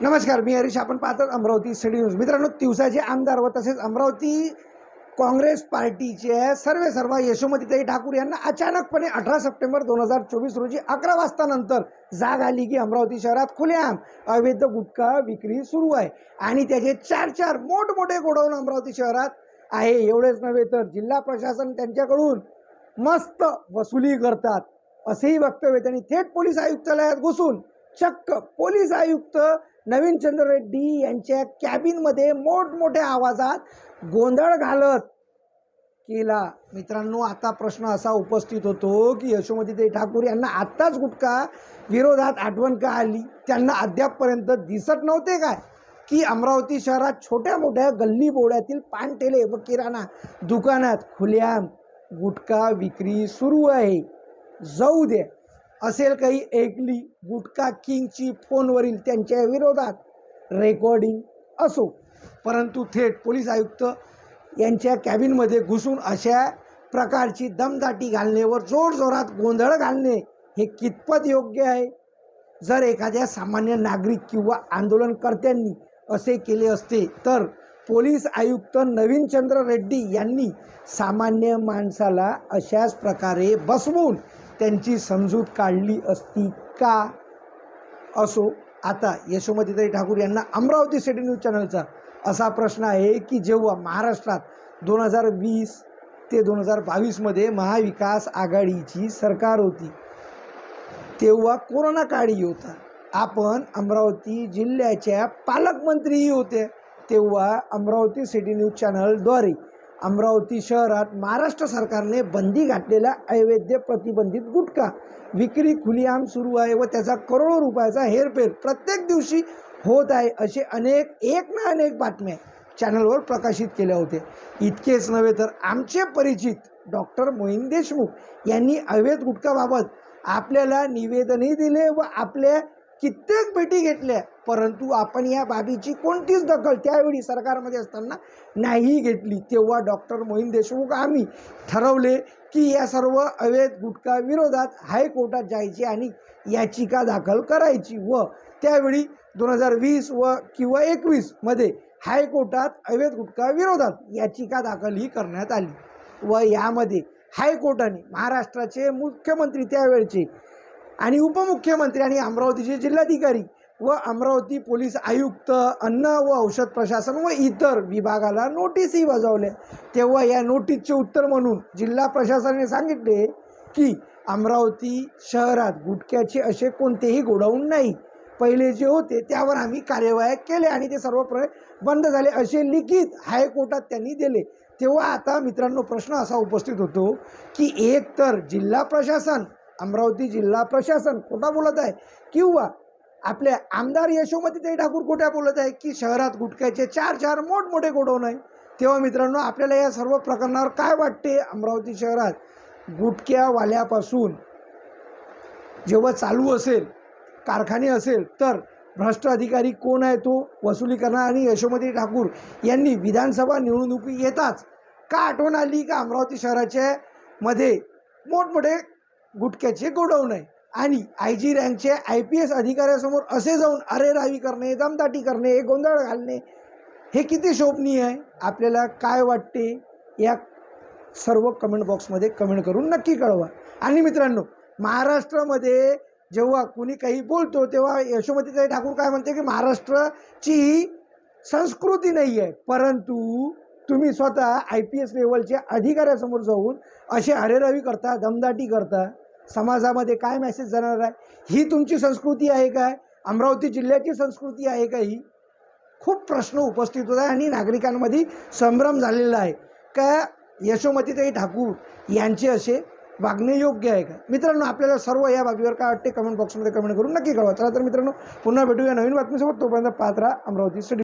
नमस्कार मी हरीश. आपण पाहतात अमरावती स्टडी न्यूज मित्रांनो दिवसाचे आमदार व तसेच अमरावती काँग्रेस पार्टीचे सर्वे सर्व यशोमतीताई ठाकूर यांना अचानकपणे अठरा सप्टेंबर दोन हजार चोवीस रोजी अकरा वाजतानंतर जाग आली की अमरावती शहरात खुलेआम अवैध गुटखा विक्री सुरू आहे. आणि त्याचे चार चार मोठमोठे गोडाऊन अमरावती शहरात आहे. एवढेच नव्हे तर जिल्हा प्रशासन त्यांच्याकडून मस्त वसुली करतात असेही वक्तव्य त्यांनी थेट पोलीस आयुक्तालयात घुसून चक्क पोलीस आयुक्त नवीन चंद्र रेड्डी यांच्या कॅबिनमध्ये मोठमोठ्या आवाजात गोंधळ घालत केला. मित्रांनो आता प्रश्न असा उपस्थित होतो की यशोमतीताई ठाकूर यांना आत्ताच गुटखा विरोधात आठवण का आली? त्यांना अद्यापपर्यंत दिसत नव्हते काय? की अमरावती शहरात छोट्या मोठ्या गल्ली बोड्यातील पानटेले व किराणा दुकानात खुल्याम गुटखा विक्री सुरू आहे. जाऊ दे. असेल काही ऐकली गुटखा किंगची फोनवरील त्यांच्या विरोधात रेकॉर्डिंग असो. परंतु थेट पोलीस आयुक्त यांच्या कॅबिनमध्ये घुसून अशा प्रकारची दमदाटी घालणे व जोरजोरात गोंधळ घालणे हे कितपत योग्य आहे? जर एखाद्या सामान्य नागरिक किंवा आंदोलनकर्त्यांनी असे केले असते तर पोलीस आयुक्त नवीनचंद्र रेड्डी यांनी सामान्य माणसाला अशाच प्रकारे बसवून त्यांची समजूत काढली असती का? असो आता यशोमतीताई ठाकूर यांना अमरावती सिटी न्यूज चॅनलचा असा प्रश्न आहे की जेव्हा महाराष्ट्रात दोन हजार वीस ते दोन हजार बावीसमध्ये महाविकास आघाडीची सरकार होती तेव्हा कोरोना काळी होता. आपण अमरावती जिल्ह्याच्या पालकमंत्रीही होते तेव्हा अमरावती सिटी न्यूज चॅनलद्वारे अमरावती शहरात महाराष्ट्र सरकारने बंदी घातलेला अवैध प्रतिबंधित गुटखा. विक्री खुलीआम सुरू आहे व त्याचा करोडो रुपयाचा हेरफेर प्रत्येक दिवशी होत आहे असे अनेक एक ना अनेक बातम्या चॅनलवर प्रकाशित केल्या होते इतकेच नव्हे तर आमचे परिचित डॉक्टर मोहिन देशमुख यांनी अवैध गुटखाबाबत आपल्याला निवेदनही दिले व आपल्या कित्येक भेटी घेतल्या परंतु आपण या बाबीची कोणतीच दखल त्यावेळी सरकारमध्ये असताना नाही घेतली. तेव्हा डॉक्टर मोहिन देशमुख आम्ही ठरवले की या सर्व अवैध गुटखा विरोधात हायकोर्टात जायचे आणि याचिका दाखल करायची व त्यावेळी दोन हजार वीस व किंवा एकवीसमध्ये हायकोर्टात अवैध गुटखा विरोधात याचिका दाखलही करण्यात आली व यामध्ये हायकोर्टाने महाराष्ट्राचे मुख्यमंत्री त्यावेळचे आणि उपमुख्यमंत्री आणि अमरावतीचे जिल्हाधिकारी व अमरावती पोलीस आयुक्त अन्न व औषध प्रशासन व इतर विभागाला नोटीसही बजावल्या तेव्हा या नोटीसचे उत्तर म्हणून जिल्हा प्रशासनाने सांगितले की अमरावती शहरात गुटख्याचे असे कोणतेही गोडाऊन नाही. पहिले जे होते त्यावर आम्ही कार्यवाह्या केल्या आणि ते सर्व प्र बंद झाले असे लिखित हायकोर्टात त्यांनी दिले. तेव्हा आता मित्रांनो प्रश्न असा उपस्थित होतो की एक तर जिल्हा प्रशासन अमरावती जिल्हा प्रशासन खोटा बोलत आहे? किंवा आपल्या आमदार यशोमतीताई ठाकूर खोट्या बोलत आहे की शहरात गुटख्याचे चार चार मोठमोठे गोडाऊन आहे? तेव्हा मित्रांनो आपल्याला या सर्व प्रकरणावर काय वाटते अमरावती शहरात? गुटख्यावाल्यापासून जेव्हा चालू असेल कारखाने असेल तर भ्रष्ट अधिकारी कोण आहे तो? वसुली करणार आणि यशोमती ठाकूर यांनी विधानसभा निवडणुकी येताच का आठवण आली का अमरावती शहराच्या मध्ये मोठमोठे गुटख्याचे गोडाऊन आहे. आणि आय जी रँकचे आय पी एस अधिकाऱ्यासमोर असे जाऊन अरे रावी करणे दमदाटी करणे गोंधळ घालणे हे किती शोभनीय आहे? आपल्याला काय वाटते? या सर्व कमेंट बॉक्समध्ये कमेंट करून नक्की कळवा. आणि मित्रांनो महाराष्ट्रामध्ये जेव्हा कुणी काही बोलतो तेव्हा यशोमतीताई ठाकूर काय म्हणते की महाराष्ट्राची संस्कृती नाही आहे. परंतु तुम्ही स्वतः आय पी एस लेवलच्या अधिकाऱ्यासमोर जाऊन असे अरेरावी करता दमदाटी करता समाजामध्ये काय मेसेज जाणार आहे? ही तुमची संस्कृती आहे काय? अमरावती जिल्ह्याची संस्कृती आहे का ही? खूप प्रश्न उपस्थित होत आहे आणि नागरिकांमध्ये संभ्रम झालेला आहे. का यशोमतीताई ठाकूर यांचे असे वागणे योग्य आहे का? मित्रांनो आपल्याला सर्व या बाबीवर काय वाटते? कमेंट बॉक्समध्ये कमेंट करून नक्की कळवा. चला तर मित्रांनो पुन्हा भेटूया नवीन बातमीसोबत. तोपर्यंत पात्रा अमरावती स्टडी